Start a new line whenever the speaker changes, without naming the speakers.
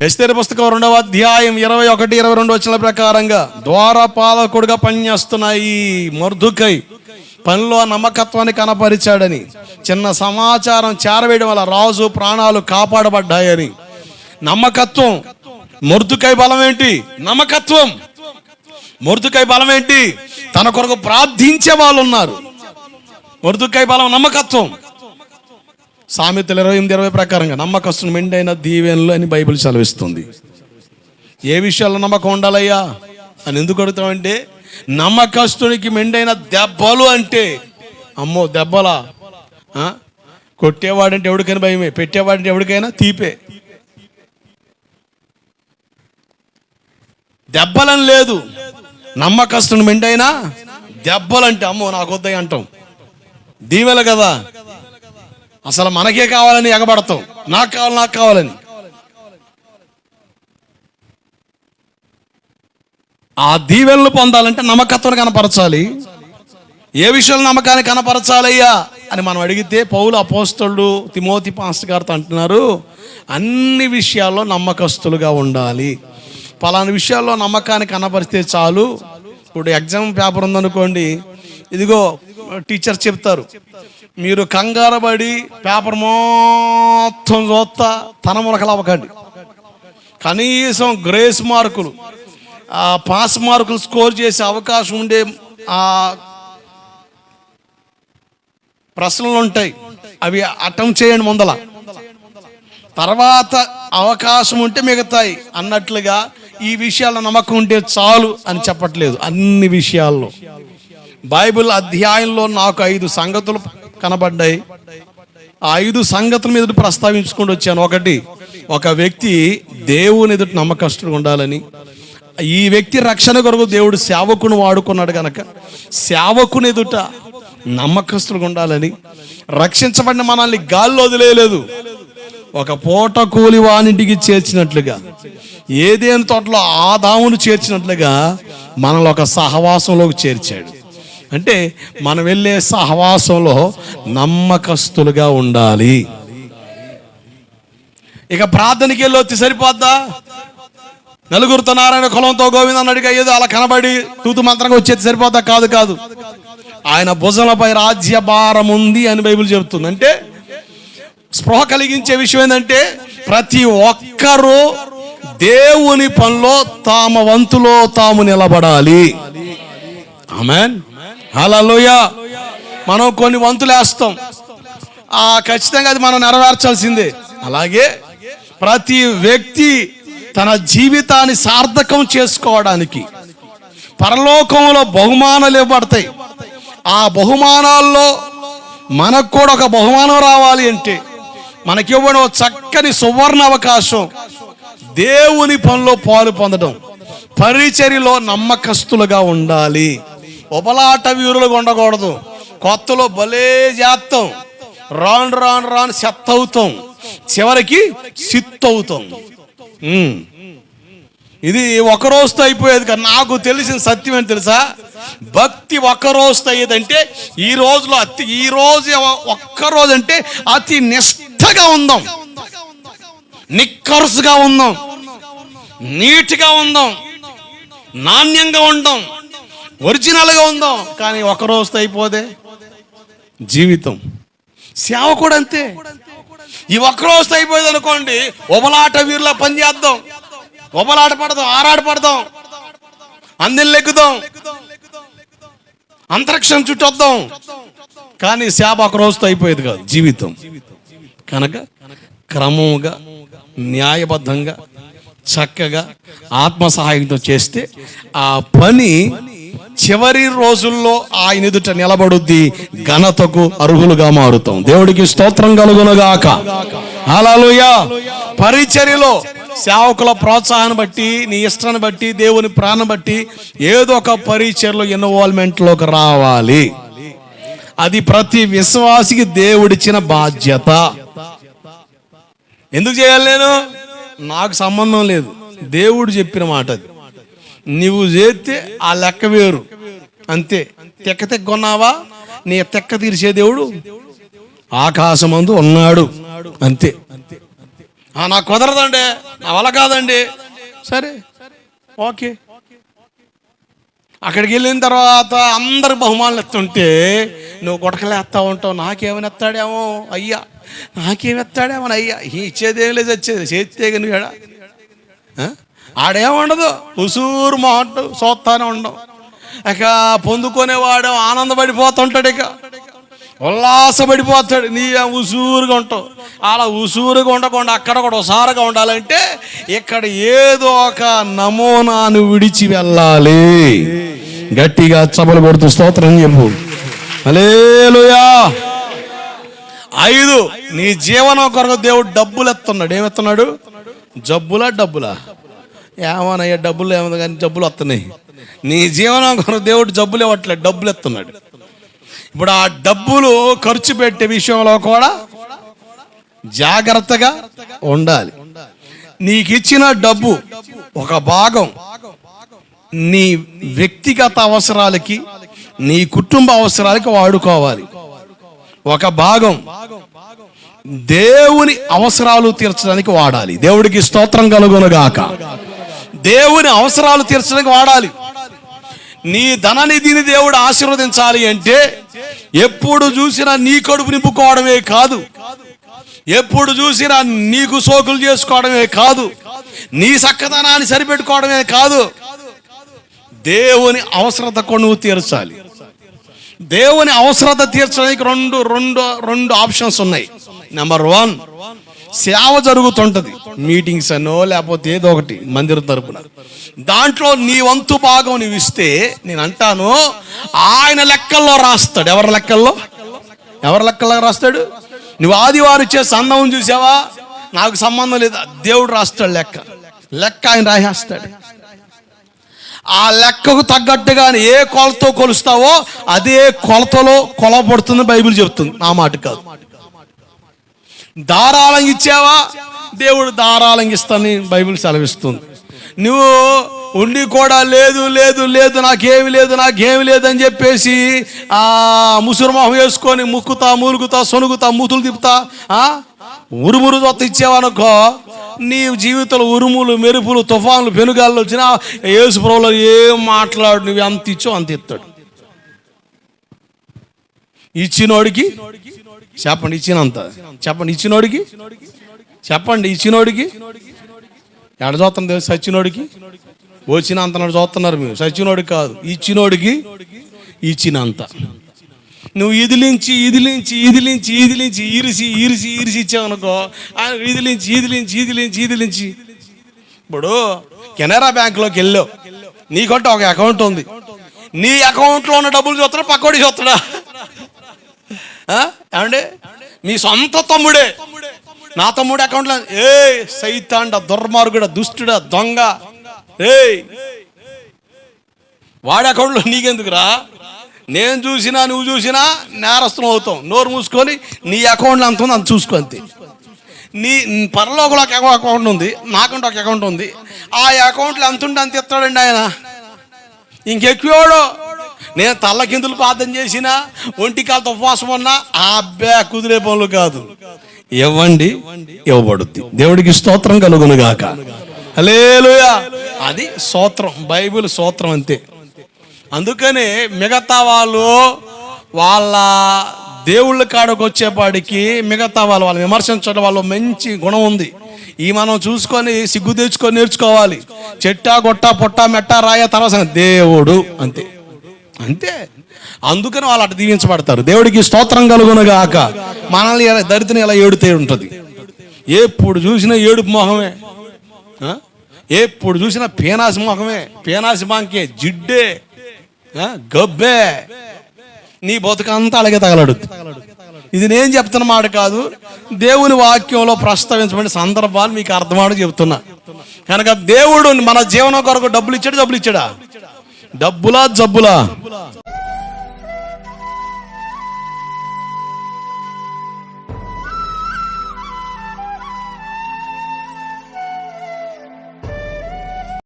ఎస్తేరు పుస్తకం రెండవ అధ్యాయం ఇరవై ఒకటి ఇరవై రెండు వచ్చిన ప్రకారంగా ద్వారపాలకుడుగా పనిచేస్తున్నాయి మృదుకై మర్దుకై పనిలో నమ్మకత్వాన్ని కనపరిచాడని చిన్న సమాచారం చేరవేయడం వల్ల రాజు ప్రాణాలు కాపాడబడ్డాయని. నమ్మకత్వం మృదుకై బలం ఏంటి? నమ్మకత్వం. మృదుకై బలం ఏంటి? తన కొరకు ప్రార్థించే వాళ్ళు ఉన్నారు మృదుకై బలం నమ్మకత్వం. సామెతలు ఇరవై ఎనిమిది ఇరవై ప్రకారంగా నమ్మకస్తుని మెండైన దీవెనలు అని బైబిల్ చదివిస్తుంది. ఏ విషయాల్లో నమ్మకం ఉండాలయ్యా? అని ఎందుకు అడుగుతామంటే నమ్మకస్తునికి మెండైన దెబ్బలు అంటే అమ్మో దెబ్బలా? కొట్టేవాడంటే ఎవడికైనా భయమే పెట్టేవాడంటే ఎవడికైనా తీపే. దెబ్బలని లేదు. నమ్మకస్తుని మెండైనా దెబ్బలంటే అమ్మో నాకు వద్దాయి అంటాం. దీవెల కదా? అసలు మనకే కావాలని ఎగబడతాం నాకు కావాలి నాకు కావాలని. ఆ దీవెనలు పొందాలంటే నమ్మకత్వం కనపరచాలి. ఏ విషయంలో నమ్మకాన్ని కనపరచాలయ్యా అని మనం అడిగితే పౌలు అపోస్తలుడు తిమోతి పాస్టర్ గారితో అంటున్నారు అన్ని విషయాల్లో నమ్మకస్తులుగా ఉండాలి. పలానా విషయాల్లో నమ్మకాన్ని కనపరిస్తే చాలు. ఇప్పుడు ఎగ్జామ్ పేపర్ ఉందనుకోండి ఇదిగో టీచర్ చెప్తారు. మీరు కంగారబడి పేపర్ మొత్తం చూస్తా తన మునకలు అవ్వకండి కనీసం గ్రేస్ మార్కులు పాస్ మార్కులు స్కోర్ చేసే అవకాశం ఉండే ఆ ప్రశ్నలు ఉంటాయి. అవి అటెంప్ట్ చేయండి ముందల. తర్వాత అవకాశం ఉంటే మిగతాయి. అన్నట్లుగా ఈ విషయాల్లో నమ్మకం ఉంటే చాలు అని చెప్పట్లేదు. అన్ని విషయాల్లో. బైబిల్ అధ్యాయంలో నాకు ఐదు సంగతులు కనబడ్డాయి. ఆ ఐదు సంగతుల మీద ప్రస్తావించుకుంటూ వచ్చాను. ఒకటి ఒక వ్యక్తి దేవుని ఎదుట నమ్మకస్తుడు ఉండాలని. ఈ వ్యక్తి రక్షణ కొరకు దేవుడు సేవకుని వాడుకున్నాడు కనుక సేవకుని ఎదుట నమ్మకస్తులుగా ఉండాలని. రక్షించబడిన మనల్ని గాల్లో వదిలేయలేదు. ఒక పూట కూలి వానింటికి చేర్చినట్లుగా ఏదేని తోటలో ఆదామును చేర్చినట్లుగా మనల్ని ఒక సహవాసంలోకి చేర్చాడు. అంటే మనం వెళ్ళే సహవాసంలో నమ్మకస్తులుగా ఉండాలి. ఇక ప్రార్థనకి వెళ్ళి వచ్చి సరిపోద్దా? నలుగురితో నారాయణ కులంతో గోవింద అడిగా ఏదో అలా కనబడి తూతు మంత్రంగా వచ్చేది సరిపోద్దా? కాదు కాదు. ఆయన భుజంలపై రాజ్య భారం ఉంది అని బైబిల్ చెబుతుంది. అంటే స్పృహ కలిగించే విషయం ఏంటంటే ప్రతి ఒక్కరూ దేవుని పనిలో తామ వంతులో తాము నిలబడాలి. ఆమెన్. హల్లెలూయా మనం కొన్ని వంతులు వేస్తాం. ఆ ఖచ్చితంగా అది మనం నెరవేర్చాల్సిందే. అలాగే ప్రతి వ్యక్తి తన జీవితాన్ని సార్థకం చేసుకోవడానికి పరలోకంలో బహుమానాలు ఇవ్వబడతాయి. ఆ బహుమానాల్లో మనకు కూడా ఒక బహుమానం రావాలి అంటే మనకివ్వడం చక్కని సువర్ణ అవకాశం. దేవుని పనిలో పాలు పొందడం. పరిచర్యలో నమ్మకస్తులుగా ఉండాలి. ఉపలాట వీరులుగా ఉండకూడదు. కొత్తలో భలే చేస్తాం రాను రాను రాను సెత్త అవుతాం చివరికి సిత్ అవుతాం ఇది ఒక రోజుతో అయిపోయేది కదా. నాకు తెలిసిన సత్యం ఏంటి తెలుసా? భక్తి ఒక్క రోజుతో అయ్యేదంటే ఈ రోజులో అతి ఈ రోజు ఒక్క రోజు అంటే అతి నిష్ఠగా ఉందాం. నిక్కరుసుగా ఉందాం. నీట్గా ఉందాం. నాణ్యంగా ఉందాం. ఒరిజినల్గా ఉందాం. కానీ ఒక రోజుతో అయిపోదే. జీవితం. సేవ కూడా అంతే. ఈ ఒక్క రోజుతో అయిపోయేది అనుకోండి ఉబలాట వీరులా పని చేద్దాం. ఉబలాట పడదాం ఆరాట పడదాం. అందెలు లెక్కుదాం. అంతరిక్షం చుట్టొద్దాం కానీ సేవ ఒక రోజుతో అయిపోయేది కాదు జీవితం. కనుక క్రమముగా న్యాయబద్ధంగా చక్కగా ఆత్మ సహాయంతో చేస్తే ఆ పని చివరి రోజుల్లో ఆయన ఎదుట నిలబడుద్ది ఘనతకు అర్హులుగా మారుతాం. దేవుడికి స్తోత్రం కలుగునుగాక. అలాలుయా పరిచర్యలో సేవకుల ప్రోత్సాహాన్ని బట్టి నీ ఇష్టాన్ని బట్టి దేవుని ప్రాణం బట్టి ఏదో ఒక పరిచర్లో ఇన్వాల్వ్మెంట్లోకి రావాలి. అది ప్రతి విశ్వాసికి దేవుడిచ్చిన బాధ్యత. ఎందుకు చేయాలి నేను? నాకు సంబంధం లేదు. దేవుడు చెప్పిన మాట అది నువ్వు చేస్తే ఆ లెక్క వేరు. అంతే. తెక్క తెక్క కొన్నావా నీ తెక్క తీర్చే దేవుడు ఆకాశమందు ఉన్నాడు. అంతే. "ఆ, నాకు కుదరదండి. నా వల్ల కాదండి. సరే. ఓకే. అక్కడికి వెళ్ళిన తర్వాత అందరు బహుమానులు ఎత్తుంటే నువ్వు గుడకలేస్తా ఉంటావు. నాకేమని ఎత్తాడేమో? అయ్యా. నాకేమి ఎత్తాడేమో? అయ్యా. ఇచ్చేదేం లేదు వచ్చేది చేస్తే కానీ ఏడా? ఆడేముండదు ఉసూరు మొహట్టు చూస్తానే ఉండవు. ఇక పొందుకునేవాడు ఆనందపడిపోతుంటాడు ఇక. ఉల్లాసపడిపోతాడు. నీ ఉసూరుగా ఉంటావు. అలా ఉసూరుగా ఉండకుండా అక్కడ కూడా ఉసారుగా ఉండాలంటే ఇక్కడ ఏదో ఒక నమూనాను విడిచి వెళ్ళాలి. గట్టిగా చపలు కొడుతూ స్తోత్రం చెప్పు. అలేలుయా ఐదు నీ జీవనం కొరకు దేవుడు డబ్బులు ఎత్తున్నాడు. ఏమెత్తున్నాడు జబ్బులా డబ్బులా? ఏమోనయ్యా డబ్బులు ఏమో కానీ జబ్బులు వస్తున్నాయి. నీ జీవనం కొరకు దేవుడు జబ్బులు ఇవ్వట్లేదు డబ్బులు ఎత్తున్నాడు. ఇప్పుడు ఆ డబ్బులు ఖర్చు పెట్టే విషయంలో కూడా జాగ్రత్తగా ఉండాలి. నీకు ఇచ్చిన డబ్బు ఒక భాగం నీ వ్యక్తిగత అవసరాలకి నీ కుటుంబ అవసరాలకి వాడుకోవాలి. ఒక భాగం దేవుని అవసరాలు తీర్చడానికి వాడాలి. దేవుడికి స్తోత్రం కలుగునుగాక. దేవుని అవసరాలు తీర్చడానికి వాడాలి. నీ ధననిధిని దేవుడు ఆశీర్వదించాలి అంటే ఎప్పుడు చూసినా నీ కడుపు నింపుకోవడమే కాదు. ఎప్పుడు చూసినా నీకు సోకులు చేసుకోవడమే కాదు. నీ చక్కదనాన్ని సరిపెట్టుకోవడమే కాదు. దేవుని అవసరత కూడా తీర్చాలి. దేవుని అవసరత తీర్చడానికి రెండు రెండు రెండు ఆప్షన్స్ ఉన్నాయి. నెంబర్ వన్ సేవ జరుగుతుంటది. మీటింగ్స్ అనో లేకపోతే ఏదో ఒకటి మందిరం తరపున. దాంట్లో నీ వంతు భాగం నువ్వు ఇస్తే నేను అంటాను ఆయన లెక్కల్లో రాస్తాడు. ఎవరి లెక్కల్లో? ఎవరి లెక్కల్లో రాస్తాడు? నువ్వు ఆదివారం ఇచ్చే సన్నం చూసావా? నాకు సంబంధం లేదు. దేవుడు రాస్తాడు లెక్క. లెక్క ఆయన రాసేస్తాడు. ఆ లెక్కకు తగ్గట్టుగా ఏ కొలతో కొలుస్తావో అదే కొలతలో కొలబడుతుంది బైబిల్ చెప్తుంది. నా మాట కాదు. దారాళం ఇచ్చావా? దేవుడు దారాళం ఇస్తానని బైబిల్ సెలవిస్తుంది. నువ్వు ఉండి కూడా లేదు లేదు లేదు నాకేమి లేదు నాకేమి లేదని చెప్పేసి ఆ ముసురుమొహం వేసుకొని ముక్కుతా మూలుగుతా సొనుగుతా మూతులు తిప్పుతా ఉరుమురు దొత్త ఇచ్చావనుకో నీ జీవితంలో ఉరుములు మెరుపులు తుఫాన్లు పెనుగాళ్ళు వచ్చినా ఏసుప్రభులో ఏం మాట్లాడు నువ్వు అంత ఇచ్చో అంత ఇస్తాడు. ఇచ్చినోడికి? చెప్పండి ఇచ్చినంత. చెప్పండి ఇచ్చినోడికి? చెప్పండి ఇచ్చినోడికి? ఎడ చూస్తాం సచ్చినోడికి? వచ్చిన చూస్తున్నారు మీరు. సచ్చినోడికి కాదు ఇచ్చినోడికి ఇచ్చినంత. నువ్వు ఇదిలించి ఇదిలించి ఇదిలించి ఇదిలించి ఈరిసి ఈరిసి ఈరిసి ఇచ్చావనుకో ఆయన ఇదిలించి ఇదిలించి ఇదిలించి ఇదిలించి. ఇప్పుడు కెనరా బ్యాంకులోకి వెళ్ళావు. నీకంటే ఒక అకౌంట్ ఉంది. నీ అకౌంట్లో ఉన్న డబ్బులు చూస్తాడా పక్కోడి చూస్తాడా ఏమండి? మీ సొంత తమ్ముడే. నా తమ్ముడు అకౌంట్లో ఏ సైతాండ దుర్మార్గుడ దుష్టుడా దొంగ. ఏ వాడి అకౌంట్లో నీకెందుకురా? నేను చూసినా నువ్వు చూసినా నేరస్తులం అవుతాం. నోరు మూసుకొని నీ అకౌంట్లో అంత ఉంది అంత చూసుకో అంతే. నీ పరలోకంలో ఒక అకౌంట్ ఉంది నాకంటే ఒక అకౌంట్ ఉంది. ఆ అకౌంట్లో అంత ఉంటే అంత ఇస్తాడండి ఆయన. ఇంకెక్కువాడో నేను తల్లకిందులు ప్రార్థన చేసినా ఒంటి ఉపవాసం ఉన్నా ఆ కుదిరే పనులు కాదు. ఇవ్వండి ఇవ్వబడుద్ది. దేవుడికి స్తోత్రం కలుగును గాక. హల్లెలూయా. అది స్తోత్రం బైబిల్ స్తోత్రం అంతే. అందుకనే మిగతా వాళ్ళు వాళ్ళ దేవుళ్ళ కాడకు వచ్చేపాడికి మిగతా వాళ్ళు వాళ్ళు విమర్శించడం వాళ్ళు మంచి గుణం ఉంది. ఈ మనం చూసుకొని సిగ్గు తెచ్చుకొని నేర్చుకోవాలి. చెట్టా గొట్ట పొట్ట మెట్ట రాయ తర్వాత దేవుడు అంతే. అంతే. అందుకని వాళ్ళు అటు దీవించబడతారు. దేవుడికి స్తోత్రం కలుగునగాక మనల్ని ఇలా దరిద్రం ఎలా ఏడుతే ఉంటుంది? ఎప్పుడు చూసినా ఏడుపు మొహమే. ఎప్పుడు చూసినా పేనాసి మొహమే. పేనాసి మాంకే జిడ్డే. గబ్బే. నీ బతుకంతా అలాగే తగలడు ఇది నేను చెప్తున్న మాట కాదు. దేవుని వాక్యంలో ప్రస్తావించబడిన సందర్భాలు మీకు అర్థమాడు చెప్తున్నా. కనుక దేవుడు మన జీవనం కొరకు డబ్బులు ఇచ్చాడు? డబ్బులు ఇచ్చాడా? డబ్బులా జబ్బులా.